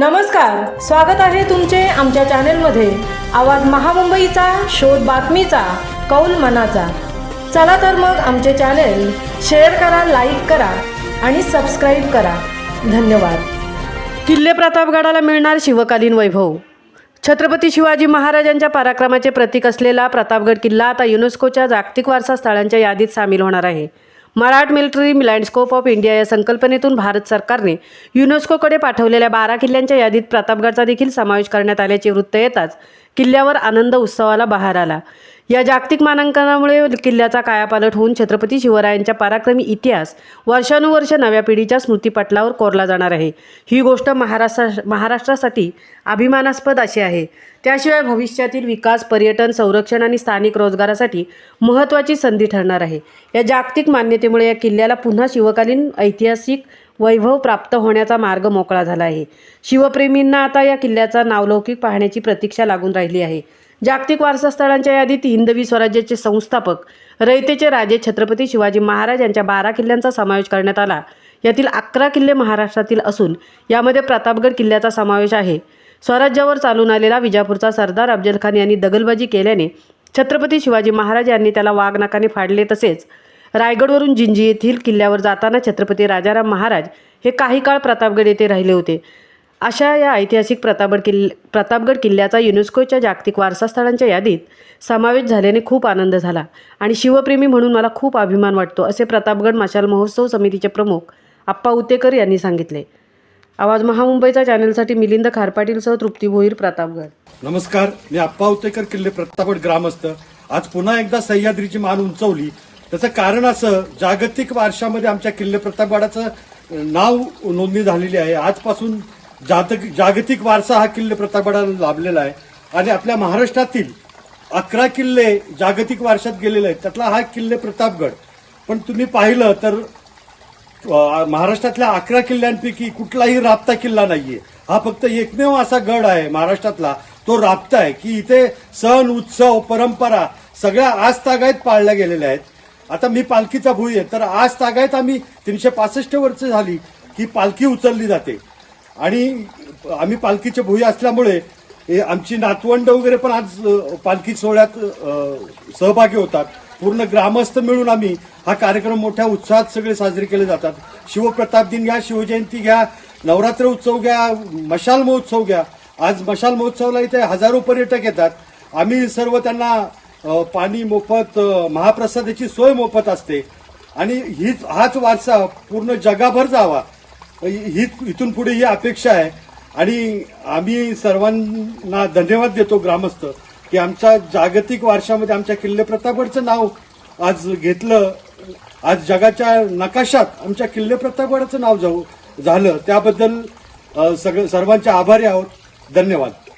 नमस्कार स्वागत आहे तुमचे आमच्या चॅनेलमध्ये. आवाज महामुंबईचा शोध बातमीचा कौल मनाचा. चला तर मग आमचे चॅनेल शेअर करा लाईक करा आणि सबस्क्राईब करा. धन्यवाद. किल्ले प्रतापगडाला मिळणार शिवकालीन वैभव. छत्रपती शिवाजी महाराजांच्या पराक्रमाचे प्रतीक असलेला प्रतापगड किल्ला आता युनेस्कोच्या जागतिक वारसा स्थळांच्या यादीत सामील होणार आहे. Maratha military landscape of India या संकल्पनेतून भारत सरकारने युनेस्कोकडे पाठवलेल्या बारा किल्ल्यांच्या यादीत प्रतापगडचा देखील समावेश करण्यात आल्याचे वृत्त येताच किल्ल्यावर आनंद उत्सवाला बहार आला. या जागतिक मानांकनामुळे किल्ल्याचा कायापालट होऊन छत्रपती शिवरायांच्या पराक्रमी इतिहास वर्षानुवर्ष नव्या पिढीच्या स्मृतीपटलावर कोरला जाणार आहे. ही गोष्ट महाराष्ट्रा महाराष्ट्रासाठी अभिमानास्पद अशी आहे. त्याशिवाय भविष्यातील विकास पर्यटन संरक्षण आणि स्थानिक रोजगारासाठी महत्त्वाची संधी ठरणार आहे. या जागतिक मान्यतेमुळे या किल्ल्याला पुन्हा शिवकालीन ऐतिहासिक वैभव प्राप्त होण्याचा मार्ग मोकळा झाला आहे. शिवप्रेमींना आता या किल्ल्याचा नावलौकिक पाहण्याची प्रतीक्षा लागून राहिली आहे. जागतिक वारसा स्थळांच्या यादीत हिंदवी स्वराज्याचे संस्थापक रयतेचे राजे छत्रपती शिवाजी महाराज यांच्या बारा किल्ल्यांचा समावेश करण्यात आला. यातील अकरा किल्ले महाराष्ट्रातील असून यामध्ये प्रतापगड किल्ल्याचा समावेश आहे. स्वराज्यावर चालून आलेला विजापूरचा सरदार अफजल खान यांनी दगलबाजी केल्याने छत्रपती शिवाजी महाराज यांनी त्याला वाघनाकाने फाडले तसेच रायगडवरून जिंजी येथील किल्ल्यावर जाताना छत्रपती राजाराम महाराज हे काही काळ प्रतापगड येथे राहिले होते. अशा या ऐतिहासिक प्रतापगड किल्ल प्रतापगड किल्ल्याचा युनेस्कोच्या जागतिक वारसा स्थळांच्या यादीत समावेश झाल्याने खूप आनंद झाला आणि शिवप्रेमी म्हणून मला खूप अभिमान वाटतो असे प्रतापगड मशाल महोत्सव समितीचे प्रमुख आप्पा उतेकर यांनी सांगितले. आवाज महामुंबईचा चॅनलसाठी मिलिंद खारपाटीलसह तृप्ती भोईर प्रतापगड. नमस्कार मी आप्पा उतेकर किल्ले प्रतापगड ग्रामस्थ. आज पुन्हा एकदा सह्याद्रीची मान उंचवली त्याचं कारण असं जागतिक वारशामध्ये आमच्या किल्ले प्रतापगडाचं नाव नोंदणी झालेली आहे. आजपासून जातक जागतिक वारसा हा किल्ले प्रतापगडाला लाभलेला आहे. आणि आपल्या महाराष्ट्रातील अकरा किल्ले जागतिक वारशात गेलेले आहेत. त्यातला हा किल्ले प्रतापगड पण तुम्ही पाहिलं तर महाराष्ट्रातल्या अकरा किल्ल्यांपैकी कुठलाही राबता किल्ला नाहीये. हा फक्त एकमेव असा गड आहे महाराष्ट्रातला. तो राबता आहे की इथे सण उत्सव परंपरा सगळ्या आजतागायत पाळल्या गेलेल्या आहेत. आता मी पालखीचा भुई आहे. तर आज तागायत आम्ही तीनशे पासष्ट वर्ष झाली की पालखी उचलली जाते. आणि आम्ही पालखीचे भुई असल्यामुळे आमची नातवंड वगैरे पण आज पालखी सोहळ्यात सहभागी होतात. पूर्ण ग्रामस्थ मिळून आम्ही हा कार्यक्रम मोठ्या उत्साहात सगळे साजरे केले जातात. शिवप्रताप दिन घ्या शिवजयंती घ्या नवरात्र उत्सव घ्या मशाल महोत्सव घ्या. आज मशाल महोत्सवाला इथे हजारो पर्यटक येतात. आम्ही सर्व त्यांना पाणी मोफत महाप्रसादाची सोय मोफत असते. आणि हीच हाच वारसा पूर्ण जगाभर जावा. ही इथून पुढे ही अपेक्षा आहे. आणि आम्ही सर्वांना धन्यवाद देतो ग्रामस्थ की आमच्या जागतिक वारशामध्ये आमच्या किल्ले प्रतापगडचं नाव आज घेतलं. आज जगाच्या नकाशात आमच्या किल्ले प्रतापगडाचं नाव जाऊ झालं. त्याबद्दल सगळं सर्वांचे आभारी आहोत. धन्यवाद.